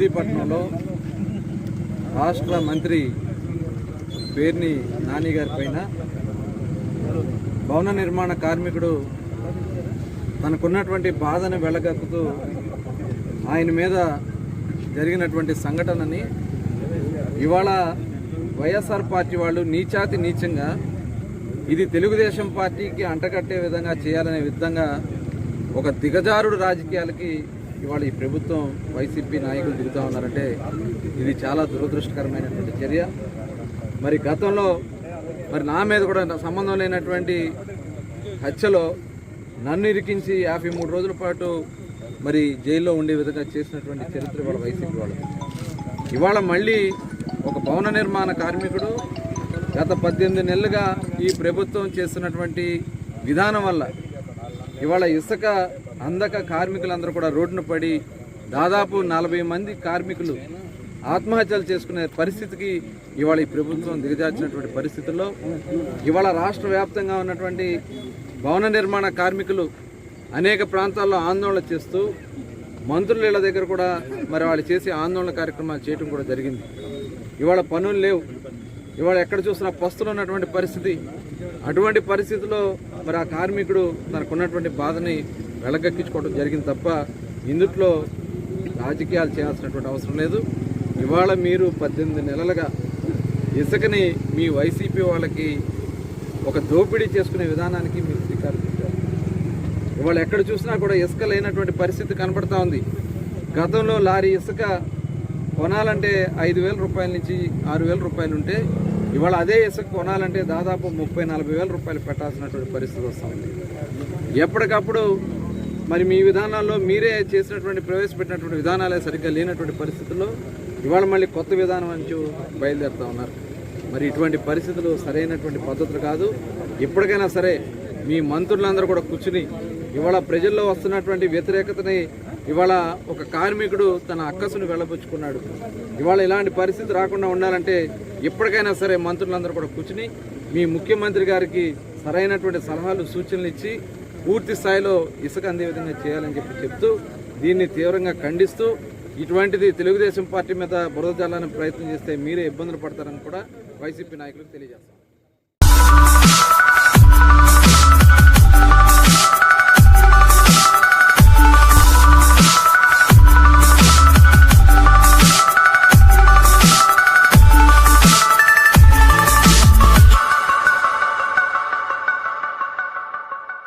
మచిలీపట్నంలో రాష్ట్ర మంత్రి పేర్ని నాని గారి పైన భవన నిర్మాణ కార్మికుడు తనకున్నటువంటి బాధను వెళ్ళగక్కుతూ ఆయన మీద జరిగినటువంటి సంఘటనని ఇవాళ వైఎస్ఆర్ పార్టీ వాళ్ళు నీచాతి నీచంగా ఇది తెలుగుదేశం పార్టీకి అంటకట్టే విధంగా చేయాలనే విధంగా ఒక దిగజారుడు రాజకీయాలకి ఇవాళ ఈ ప్రభుత్వం వైసీపీ నాయకులు దిగుతూ ఉన్నారంటే ఇది చాలా దురదృష్టకరమైనటువంటి చర్య. మరి గతంలో మరి నా మీద కూడా సంబంధం లేనటువంటి హత్యలో నన్ను ఇరికించి యాభై మూడు రోజుల పాటు మరి జైల్లో ఉండే విధంగా చేసినటువంటి చరిత్ర ఇవాళ వైసీపీ వాళ్ళు ఇవాళ మళ్ళీ ఒక భవన నిర్మాణ కార్మికుడు గత పద్దెనిమిది నెలలుగా ఈ ప్రభుత్వం చేస్తున్నటువంటి విధానం వల్ల ఇవాళ ఇసుక అందక కార్మికులందరూ కూడా రోడ్డున పడి దాదాపు నలభై మంది కార్మికులు ఆత్మహత్యలు చేసుకునే పరిస్థితికి ఇవాళ ఈ ప్రభుత్వం దిగజార్చినటువంటి పరిస్థితుల్లో ఇవాళ రాష్ట్ర వ్యాప్తంగా ఉన్నటువంటి భవన నిర్మాణ కార్మికులు అనేక ప్రాంతాల్లో ఆందోళన చేస్తూ మంత్రులు దగ్గర కూడా మరి వాళ్ళు చేసే ఆందోళన కార్యక్రమాలు చేయడం కూడా జరిగింది. ఇవాళ పనులు లేవు. ఇవాళ ఎక్కడ చూసినా పస్తులు ఉన్నటువంటి పరిస్థితి. అటువంటి పరిస్థితిలో మరి ఆ కార్మికుడు తనకున్నటువంటి బాధని వెలగక్కించుకోవడం జరిగింది తప్ప ఇందుట్లో రాజకీయాలు చేయాల్సినటువంటి అవసరం లేదు. ఇవాళ మీరు పద్దెనిమిది నెలలుగా ఇసుకని మీ వైసీపీ వాళ్ళకి ఒక దోపిడీ చేసుకునే విధానానికి మీరు శ్రీకారం చుట్టారు. ఇవాళ ఎక్కడ చూసినా కూడా ఇసుక లేనటువంటి పరిస్థితి కనపడతా ఉంది. గతంలో లారీ ఇసుక కొనాలంటే ఐదు వేల రూపాయల నుంచి ఆరు వేల రూపాయలు ఉంటే ఇవాళ అదే ఇసుక కొనాలంటే దాదాపు ముప్పై నలభై వేల రూపాయలు పెట్టాల్సినటువంటి పరిస్థితి వస్తుంది. ఎప్పటికప్పుడు మరి మీ విధానాల్లో మీరే చేసినటువంటి ప్రవేశపెట్టినటువంటి విధానాలే సరిగ్గా లేనటువంటి పరిస్థితుల్లో ఇవాళ మళ్ళీ కొత్త విధానం అని చూ- బయలుదేరుతా ఉన్నారు. మరి ఇటువంటి పరిస్థితులు సరైనటువంటి పద్ధతులు కాదు. ఎప్పటికైనా సరే మీ మంత్రులందరూ కూడా కూర్చుని ఇవాళ ప్రజల్లో వస్తున్నటువంటి వ్యతిరేకతని ఇవాళ ఒక కార్మికుడు తన అక్కసును వెళ్ళబుచ్చుకున్నాడు. ఇవాళ ఇలాంటి పరిస్థితి రాకుండా ఉండాలంటే ఎప్పటికైనా సరే మంత్రులందరూ కూడా కూర్చుని మీ ముఖ్యమంత్రి గారికి సరైనటువంటి సలహాలు సూచనలు ఇచ్చి పూర్తి స్థాయిలో ఇసుక అందే విధంగా చేయాలని చెప్పి చెప్తూ దీన్ని తీవ్రంగా ఖండిస్తూ ఇటువంటిది తెలుగుదేశం పార్టీ మీద బురద జల్లాలని ప్రయత్నం చేస్తే మీరే ఇబ్బందులు పడతారని కూడా వైసీపీ నాయకులకు తెలియజేస్తారు